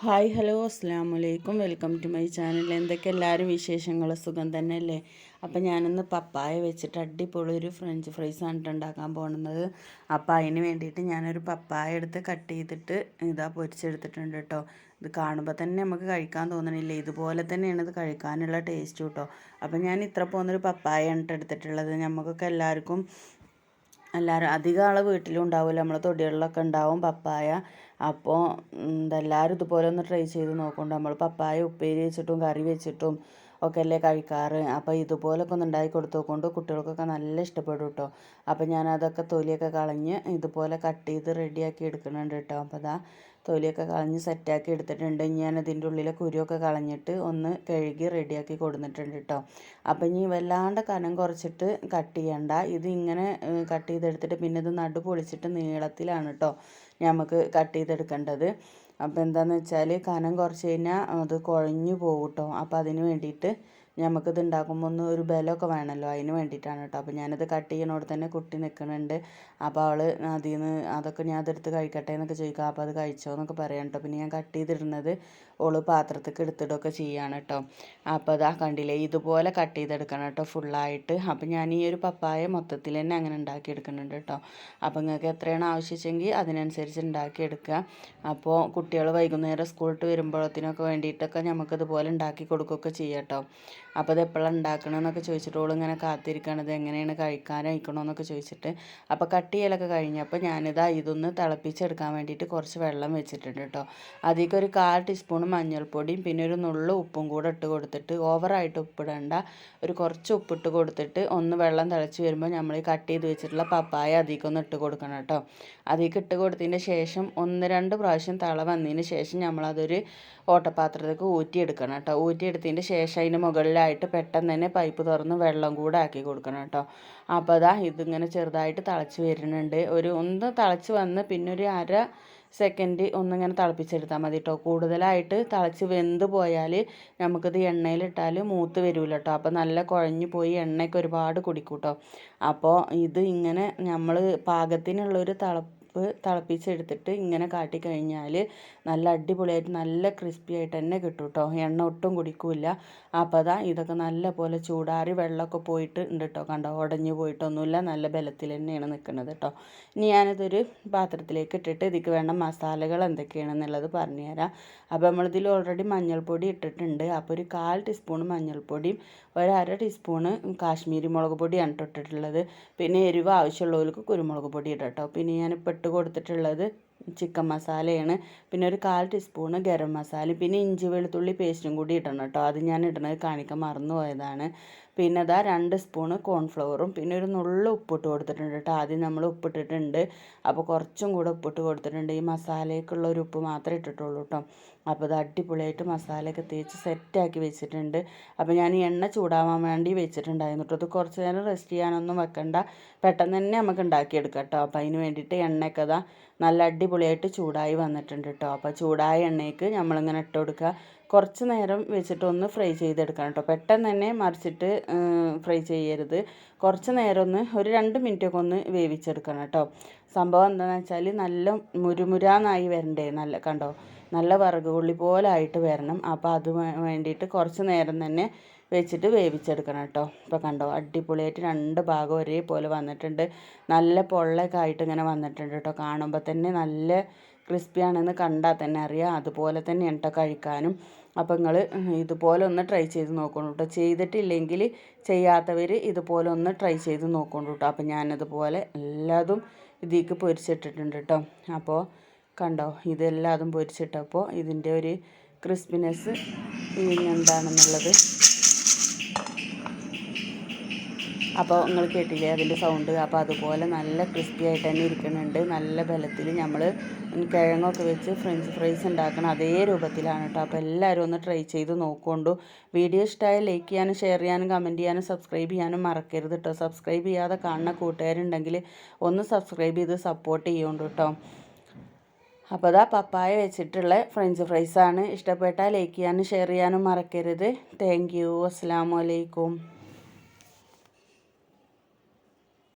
Hi hello അസ്സാം വലൈക്കും welcome to my channel. എന്തൊക്കെ എല്ലാവരും വിശേഷങ്ങൾ സുഖം തന്നെയല്ലേ? അപ്പം ഞാനിന്ന് പപ്പായ വെച്ചിട്ട് അടിപൊളി ഒരു ഫ്രഞ്ച് ഫ്രൈസ് ആണ് ഉണ്ടാക്കാൻ പോകുന്നത് അപ്പം അതിന് വേണ്ടിയിട്ട് ഞാനൊരു പപ്പായ എടുത്ത് കട്ട് ചെയ്തിട്ട് ഇതാ പൊരിച്ചെടുത്തിട്ടുണ്ട് കേട്ടോ ഇത് കാണുമ്പോൾ തന്നെ നമുക്ക് കഴിക്കാൻ തോന്നണില്ല. ഇതുപോലെ തന്നെയാണ് ഇത് കഴിക്കാനുള്ള ടേസ്റ്റ് കേട്ടോ അപ്പം ഞാൻ ഇത്ര പോകുന്നൊരു പപ്പായ ആണ് എടുത്തിട്ടുള്ളത്. നമുക്കൊക്കെ എല്ലാവർക്കും എല്ലാവരും അധികം ആളെ വീട്ടിലും ഉണ്ടാവില്ല നമ്മളെ തൊടികളിലൊക്കെ ഉണ്ടാവും പപ്പായ. അപ്പോൾ എല്ലാവരും ഇതുപോലെ ഒന്ന് ട്രൈ ചെയ്ത് നോക്കുന്നുണ്ട് നമ്മൾ പപ്പായ ഉപ്പേരി വെച്ചിട്ടും കറി വെച്ചിട്ടും ഒക്കെ അല്ലേ കഴിക്കാറ്. അപ്പോൾ ഇതുപോലൊക്കെ ഒന്ന് ഉണ്ടാക്കി കൊടുത്തു നോക്കൊണ്ട് കുട്ടികൾക്കൊക്കെ നല്ല ഇഷ്ടപ്പെടും കേട്ടോ അപ്പോൾ ഞാൻ അതൊക്കെ തൊലിയൊക്കെ കളഞ്ഞ് ഇതുപോലെ കട്ട് ചെയ്ത് റെഡിയാക്കി എടുക്കുന്നുണ്ട് കേട്ടോ അപ്പോൾ അതാ തൊലിയൊക്കെ കളഞ്ഞ് സെറ്റാക്കി എടുത്തിട്ടുണ്ട്. ഞാൻ അതിന്റെ ഉള്ളിലെ കുരുവൊക്കെ കളഞ്ഞിട്ട് ഒന്ന് കഴുകി റെഡിയാക്കി കൊടുത്തിട്ടുണ്ട് കേട്ടോ അപ്പം ഇനി വല്ലാണ്ട് കനം കുറച്ചിട്ട് കട്ട് ചെയ്യണ്ട. ഇത് ഇങ്ങനെ കട്ട് ചെയ്തെടുത്തിട്ട് പിന്നെ ഇത് നടു പൊളിച്ചിട്ട് നീളത്തിലാണ് കേട്ടോ നമുക്ക് കട്ട് ചെയ്തെടുക്കേണ്ടത്. അപ്പോൾ എന്താണെന്ന് വെച്ചാൽ കനം കുറച്ച് കഴിഞ്ഞാൽ അത് കുഴഞ്ഞു പോകും കേട്ടോ അപ്പോൾ അതിന് വേണ്ടിയിട്ട് നമുക്കിത് ഉണ്ടാക്കുമ്പോൾ ഒന്ന് ഒരു ബലമൊക്കെ വേണമല്ലോ അതിന് വേണ്ടിയിട്ടാണ് കേട്ടോ അപ്പോൾ ഞാനത് കട്ട് ചെയ്യണോട് തന്നെ കുട്ടി നിൽക്കുന്നുണ്ട് അപ്പോൾ അവൾ അതിൽ നിന്ന് അതൊക്കെ ഞാൻ അതെടുത്ത് കഴിക്കട്ടെ എന്നൊക്കെ ചോദിക്കുക അപ്പോൾ അത് കഴിച്ചോ എന്നൊക്കെ പറയാം കേട്ടോ പിന്നെ ഞാൻ കട്ട് ചെയ്തിടുന്നത് ഓൾ പാത്രത്തേക്ക് എടുത്തിടുകയൊക്കെ ചെയ്യാണ് കേട്ടോ അപ്പോൾ അതാ കണ്ടില്ലേ ഇതുപോലെ കട്ട് ചെയ്തെടുക്കണം കേട്ടോ ഫുള്ളായിട്ട് അപ്പോൾ ഞാൻ ഈ ഒരു പപ്പായ മൊത്തത്തിൽ തന്നെ അങ്ങനെ ഉണ്ടാക്കിയെടുക്കുന്നുണ്ട് കേട്ടോ അപ്പോൾ നിങ്ങൾക്ക് എത്രയാണ് ആവശ്യിച്ചെങ്കിൽ അതിനനുസരിച്ച് ഉണ്ടാക്കിയെടുക്കുക അപ്പോൾ കുട്ടികൾ വൈകുന്നേരം സ്കൂളിട്ട് വരുമ്പോഴത്തിനൊക്കെ വേണ്ടിയിട്ടൊക്കെ നമുക്കിതുപോലെ ഉണ്ടാക്കി കൊടുക്കുകയൊക്കെ ചെയ്യാം കേട്ടോ അപ്പോൾ ഇത് എപ്പോഴാണ് ഉണ്ടാക്കണമെന്നൊക്കെ ചോദിച്ചിട്ട് ഓളിങ്ങനെ കാത്തിരിക്കുകയാണ് ഇത് എങ്ങനെയാണ് കഴിക്കാനായിക്കണമെന്നൊക്കെ ചോദിച്ചിട്ട് അപ്പോൾ കട്ട് ചെയ്യലൊക്കെ കഴിഞ്ഞപ്പോൾ ഞാനിതാ ഇതൊന്ന് തിളപ്പിച്ചെടുക്കാൻ വേണ്ടിയിട്ട് കുറച്ച് വെള്ളം വെച്ചിട്ടുണ്ട് കേട്ടോ. അതിലേക്ക് ഒരു കാൽ ടീസ്പൂൺ മഞ്ഞൾപ്പൊടിയും പിന്നെ ഒരു നുള്ളു ഉപ്പും കൂടെ ഇട്ട് കൊടുത്തിട്ട് ഓവറായിട്ട് ഉപ്പിടണ്ട ഒരു കുറച്ച് ഉപ്പിട്ട് കൊടുത്തിട്ട് ഒന്ന് വെള്ളം തിളച്ച് വരുമ്പോൾ നമ്മൾ കട്ട് ചെയ്ത് വെച്ചിട്ടുള്ള പപ്പായ അതിലേക്കൊന്ന് ഇട്ട് കൊടുക്കണം കേട്ടോ. അതിലേക്ക് ഇട്ട് കൊടുത്തതിന്റെ ശേഷം ഒന്ന് രണ്ട് പ്രാവശ്യം തള വന്നതിന് ശേഷം നമ്മളതൊരു ഓട്ടപാത്രത്തേക്ക് ഊറ്റിയെടുക്കണം കേട്ടോ. ഊറ്റിയെടുത്തതിന്റെ ശേഷം അതിന് മുകളിലായിട്ട് പെട്ടെന്ന് തന്നെ പൈപ്പ് തുറന്ന് വെള്ളം കൂടെ ആക്കി കൊടുക്കണം കേട്ടോ. അപ്പോൾ അതാ ഇതിങ്ങനെ ചെറുതായിട്ട് തിളച്ച് വരുന്നുണ്ട്. ഒരു ഒന്ന് തിളച്ച് വന്ന് പിന്നെ ഒരു അര സെക്കൻഡ് ഒന്നിങ്ങനെ തിളപ്പിച്ചെടുത്താൽ മതി കേട്ടോ. കൂടുതലായിട്ട് തിളച്ച് വെന്ത് പോയാൽ നമുക്കിത് എണ്ണയിലിട്ടാൽ മൂത്ത് വരില്ല കേട്ടോ. അപ്പോൾ നല്ല കുഴഞ്ഞു പോയി എണ്ണയൊക്കെ ഒരുപാട് കുടിക്കും കേട്ടോ അപ്പോൾ ഇത് ഇങ്ങനെ നമ്മൾ പാകത്തിനുള്ളൊരു തിള ഉപ്പ് തിളപ്പിച്ചെടുത്തിട്ട് ഇങ്ങനെ കാട്ടി കഴിഞ്ഞാൽ നല്ല അടിപൊളിയായിട്ട് നല്ല ക്രിസ്പി ആയിട്ട് തന്നെ കിട്ടും കേട്ടോ എണ്ണ ഒട്ടും കുടിക്കില്ല. അപ്പോൾ അതാ ഇതൊക്കെ നല്ല പോലെ ചൂടാറി വെള്ളമൊക്കെ പോയിട്ട് ഉണ്ട് കേട്ടോ കണ്ടോ? ഉടഞ്ഞു പോയിട്ടൊന്നുമില്ല. നല്ല ബലത്തിൽ തന്നെയാണ് നിൽക്കുന്നത് കേട്ടോ ഇനി ഞാനിതൊരു പാത്രത്തിലേക്ക് ഇട്ടിട്ട് ഇതിക്ക് വേണ്ട മസാലകൾ എന്തൊക്കെയാണെന്നുള്ളത് പറഞ്ഞുതരാം. അപ്പോൾ നമ്മളിതിൽ ഓൾറെഡി മഞ്ഞൾപ്പൊടി ഇട്ടിട്ടുണ്ട്. അപ്പോൾ ഒരു കാൽ ടീസ്പൂൺ മഞ്ഞൾപ്പൊടിയും ഒരു അര ടീസ്പൂണ് കാശ്മീരി മുളക് പൊടിയാണ് ഇട്ടിട്ടുള്ളത്. പിന്നെ എരിവ് ആവശ്യമുള്ളവർക്ക് കുരുമുളക് പൊടി ഇടാം കേട്ടോ പിന്നെ ഞാനിപ്പോൾ കൊടുത്തിട്ടുള്ളത്. ചിക്കൻ മസാലയാണ്. പിന്നെ ഒരു കാൽ ടീസ്പൂണ് ഗരം മസാല പിന്നെ ഇഞ്ചി വെളുത്തുള്ളി പേസ്റ്റും കൂടി ഇടണം കേട്ടോ. അത് ഞാൻ ഇടണത് കാണിക്കാൻ മറന്നുപോയതാണ്. പിന്നെ അതാ രണ്ട് സ്പൂണ് കോൺഫ്ലവറും പിന്നെ ഒരു നുള്ളു ഉപ്പിട്ട് കൊടുത്തിട്ടുണ്ട് കേട്ടോ. ആദ്യം നമ്മൾ ഉപ്പിട്ടിട്ടുണ്ട്. അപ്പോൾ കുറച്ചും കൂടെ ഉപ്പിട്ട് കൊടുത്തിട്ടുണ്ട്. ഈ മസാലയ്ക്കുള്ള ഒരു ഉപ്പ് മാത്രമേ ഇട്ടിട്ടുള്ളൂ കേട്ടോ. അപ്പോൾ അത് അടിപൊളിയായിട്ട് മസാലയൊക്കെ തേച്ച് സെറ്റാക്കി വെച്ചിട്ടുണ്ട്. അപ്പോൾ ഞാൻ എണ്ണ ചൂടാവാൻ വേണ്ടി വെച്ചിട്ടുണ്ടായിരുന്നു കേട്ടോ. അത് കുറച്ച് നേരം റെസ്റ്റ് ചെയ്യാനൊന്നും വെക്കണ്ട. പെട്ടെന്ന് തന്നെ നമുക്ക് ഉണ്ടാക്കിയെടുക്കാം കേട്ടോ. അപ്പോൾ അതിന് വേണ്ടിയിട്ട് എണ്ണയൊക്കെ നല്ല അടിപൊളിയായിട്ട് ചൂടായി വന്നിട്ടുണ്ട് കേട്ടോ അപ്പോൾ ചൂടായ എണ്ണയ്ക്ക് നമ്മളിങ്ങനെ ഇട്ട് കൊടുക്കുക. കുറച്ച് നേരം വെച്ചിട്ട് ഒന്ന് ഫ്രൈ ചെയ്തെടുക്കണം കേട്ടോ പെട്ടെന്ന് തന്നെ മറിച്ചിട്ട് ഫ്രൈ ചെയ്യരുത്. കുറച്ച് നേരം ഒന്ന് ഒരു രണ്ട് മിനിറ്റൊക്കെ ഒന്ന് വേവിച്ചെടുക്കണം കേട്ടോ സംഭവം എന്താണെന്ന് വെച്ചാൽ നല്ല മുരുമുരാന്നായി വരണ്ടേ? നല്ല കണ്ടോ? നല്ല വറക് പോലെ ആയിട്ട് വരണം. അപ്പോൾ അത് വേണ്ടിയിട്ട് കുറച്ച് നേരം തന്നെ വെച്ചിട്ട് വേവിച്ചെടുക്കണം കേട്ടോ. ഇപ്പോൾ കണ്ടോ അടിപൊളിയായിട്ട് രണ്ട് ഭാഗം ഒരേപോലെ വന്നിട്ടുണ്ട്. നല്ല പൊള്ളൊക്കെ ആയിട്ട് ഇങ്ങനെ വന്നിട്ടുണ്ട് കേട്ടോ. കാണുമ്പോൾ തന്നെ നല്ല ക്രിസ്പിയാണെന്ന് കണ്ടാൽ തന്നെ അറിയാം. അതുപോലെ തന്നെ കേട്ടോ കഴിക്കാനും. അപ്പോൾ നിങ്ങൾ ഇതുപോലെ ഒന്ന് ട്രൈ ചെയ്ത് നോക്കണം കേട്ടോ. ചെയ്തിട്ടില്ലെങ്കിൽ ചെയ്യാത്തവർ ഇതുപോലെ ഒന്ന് ട്രൈ ചെയ്ത് നോക്കണം കേട്ടോ. അപ്പോൾ ഞാനതുപോലെ എല്ലാതും ഇതിലേക്ക് പൊരിച്ചിട്ടിട്ടുണ്ട് കേട്ടോ അപ്പോൾ കണ്ടോ ഇതെല്ലാതും പൊരിച്ചിട്ടപ്പോൾ ഇതിന്റെ ഒരു ക്രിസ്പിനെസ് എന്താണെന്നുള്ളത് അപ്പോൾ നിങ്ങൾ കേട്ടില്ലേ അതിന്റെ സൗണ്ട് അപ്പോൾ അതുപോലെ നല്ല ക്രിസ്പി ആയിട്ട് തന്നെ ഇരിക്കുന്നുണ്ട്. നല്ല ബലത്തിൽ നമ്മൾ കിഴങ്ങൊക്കെ വെച്ച് ഫ്രഞ്ച് ഫ്രൈസ് ഉണ്ടാക്കണം അതേ രൂപത്തിലാണ് കേട്ടോ. അപ്പോൾ എല്ലാവരും ഒന്ന് ട്രൈ ചെയ്ത് നോക്കൊണ്ടു. വീഡിയോ ഇഷ്ടമായ ലൈക്ക് ചെയ്യാനും ഷെയർ ചെയ്യാനും കമന്റ് ചെയ്യാനും സബ്സ്ക്രൈബ് ചെയ്യാനും മറക്കരുത് കേട്ടോ. സബ്സ്ക്രൈബ് ചെയ്യാതെ കാണുന്ന കൂട്ടുകാരുണ്ടെങ്കിൽ ഒന്ന് സബ്സ്ക്രൈബ് ചെയ്ത് സപ്പോർട്ട് ചെയ്യുന്നുണ്ട് കേട്ടോ. അപ്പോൾ അതാ പപ്പായ വെച്ചിട്ടുള്ള ഫ്രഞ്ച് ഫ്രൈസാണ് ഇഷ്ടപ്പെട്ടാൽ ലൈക്ക് ചെയ്യാനും ഷെയർ ചെയ്യാനും മറക്കരുത്. താങ്ക് യു അസ്സാം വലൈക്കും